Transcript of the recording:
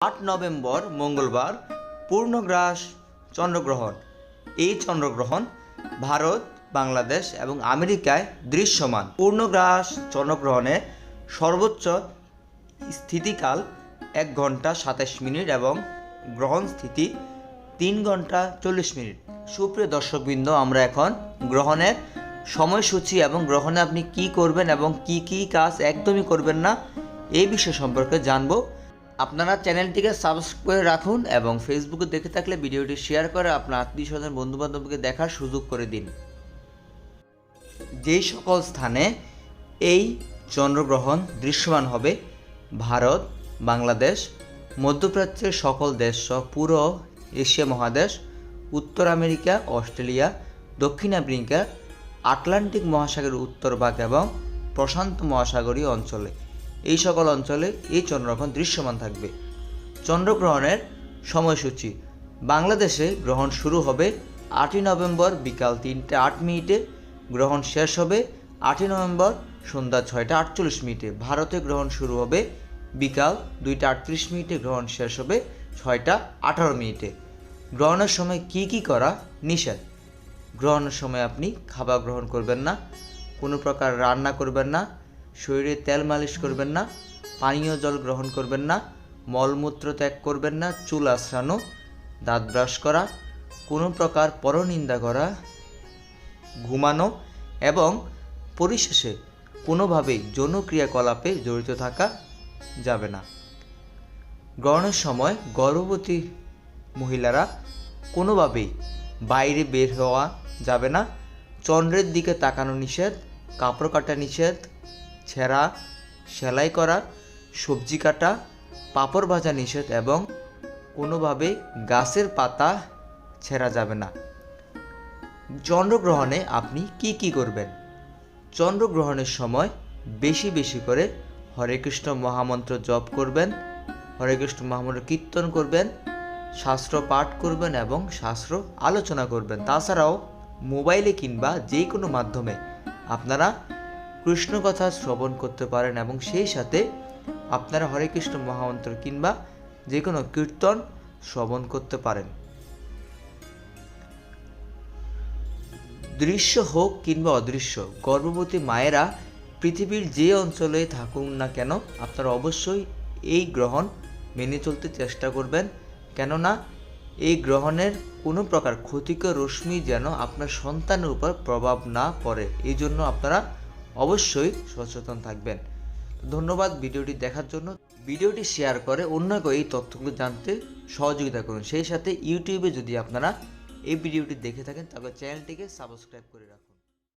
আট নভেম্বর, মঙ্গলবার, পূর্ণগ্রাস, চন্দ্রগ্রহণ। এই চন্দ্রগ্রহণ ভারত, বাংলাদেশ এবং আমেরিকায় দৃশ্যমান। পূর্ণগ্রাস চন্দ্রগ্রহণে সর্বোচ্চ স্থিতিকাল এক ঘণ্টা সাতাশ মিনিট এবং গ্রহণ স্থিতি তিন ঘণ্টা চল্লিশ মিনিট। সুপ্রিয় দর্শকবৃন্দ, আমরা এখন গ্রহণের সময়সূচি এবং গ্রহণে আপনি কি করবেন এবং কি কি কাজ একদমই করবেন না এই বিষয় সম্পর্কে জানব। আপনারা চ্যানেলটিকে সাবস্ক্রাইব করে রাখুন এবং ফেসবুকে দেখে থাকলে ভিডিওটি শেয়ার করে আপনার আত্মীয় স্বজন বন্ধু বান্ধবকে দেখার সুযোগ করে দিন। যেই সকল স্থানে এই চন্দ্রগ্রহণ দৃশ্যমান হবে, ভারত, বাংলাদেশ, মধ্যপ্রাচ্যের সকল দেশ সহ পুরো এশিয়া মহাদেশ, উত্তর আমেরিকা, অস্ট্রেলিয়া, দক্ষিণ আফ্রিকা, আটলান্টিক মহাসাগরের উত্তর ভাগ এবং প্রশান্ত মহাসাগরীয় অঞ্চলে। এই সকল অঞ্চলে এই চন্দ্রগ্রহণ দৃশ্যমান থাকবে। চন্দ্রগ্রহণের সময়সূচি। বাংলাদেশে গ্রহণ শুরু হবে আটই নভেম্বর বিকাল তিনটে আট মিনিটে। গ্রহণ শেষ হবে আটই নভেম্বর সন্ধ্যা ছয়টা আটচল্লিশ মিনিটে। ভারতে গ্রহণ শুরু হবে বিকাল দুইটা আটত্রিশ মিনিটে। গ্রহণ শেষ হবে ছয়টা আঠারো মিনিটে। গ্রহণের সময় কি কি করা নিষেধ? গ্রহণের সময় আপনি খাবার গ্রহণ করবেন না, কোনো প্রকার রান্না করবেন না শরীরে তেল মালিশ করবেন না, পানীয় জল গ্রহণ করবেন না, মলমূত্র ত্যাগ করবেন না, চুল আশ্রানো দাঁত ব্রাশ করা, কোনো প্রকার পরনিন্দা করা, ঘুমানো এবং পরিশেষে কোনোভাবেই যৌন ক্রিয়াকলাপে জড়িত থাকা যাবে না। গ্রহণের সময় গর্ভবতী মহিলারা কোনোভাবেই বাইরে বের হওয়া যাবে না। চন্দ্রের দিকে তাকানো নিষেধ, কাপড় কাটা নিষেধ ছেঁড়া, সেলাই করা, সবজি কাটা, পাঁপড় ভাজা নিষেধ এবং কোনোভাবে গাছের পাতা ছেঁড়া যাবে না। চন্দ্রগ্রহণে আপনি কি কি করবেন? চন্দ্রগ্রহণের সময় বেশি বেশি করে হরে কৃষ্ণ মহামন্ত্র জপ করবেন, হরে কৃষ্ণ মহামন্ত্র কীর্তন করবেন, শাস্ত্র পাঠ করবেন এবং শাস্ত্র আলোচনা করবেন। তাছাড়াও মোবাইলে কিংবা যে কোনো মাধ্যমে আপনারা কৃষ্ণ কথা শ্রবণ করতে পারেন এবং সেই সাথে আপনারা হরে কৃষ্ণ মহামন্ত্র কিংবা যে কোনো কীর্তন শ্রবণ করতে পারেন। দৃশ্য হোক কিংবা অদৃশ্য, গর্ভবতী মায়েরা পৃথিবীর যে অঞ্চলে থাকুন না কেন, আপনারা অবশ্যই এই গ্রহণ মেনে চলতে চেষ্টা করবেন। কেননা এই গ্রহণের কোনো প্রকার ক্ষতিকর রশ্মি যেন আপনার সন্তানের উপর প্রভাব না পড়ে। এই জন্য আপনারা অবশ্যই সচেতন থাকবেন। ধন্যবাদ ভিডিওটি দেখার জন্য। ভিডিওটি শেয়ার করে অন্য কেউ এই তথ্যগুলো জানতে সহযোগিতা করুন। সেই সাথে ইউটিউবে যদি আপনারা এই ভিডিওটি দেখে থাকেন, তাহলে চ্যানেলটিকে সাবস্ক্রাইব করে রাখুন।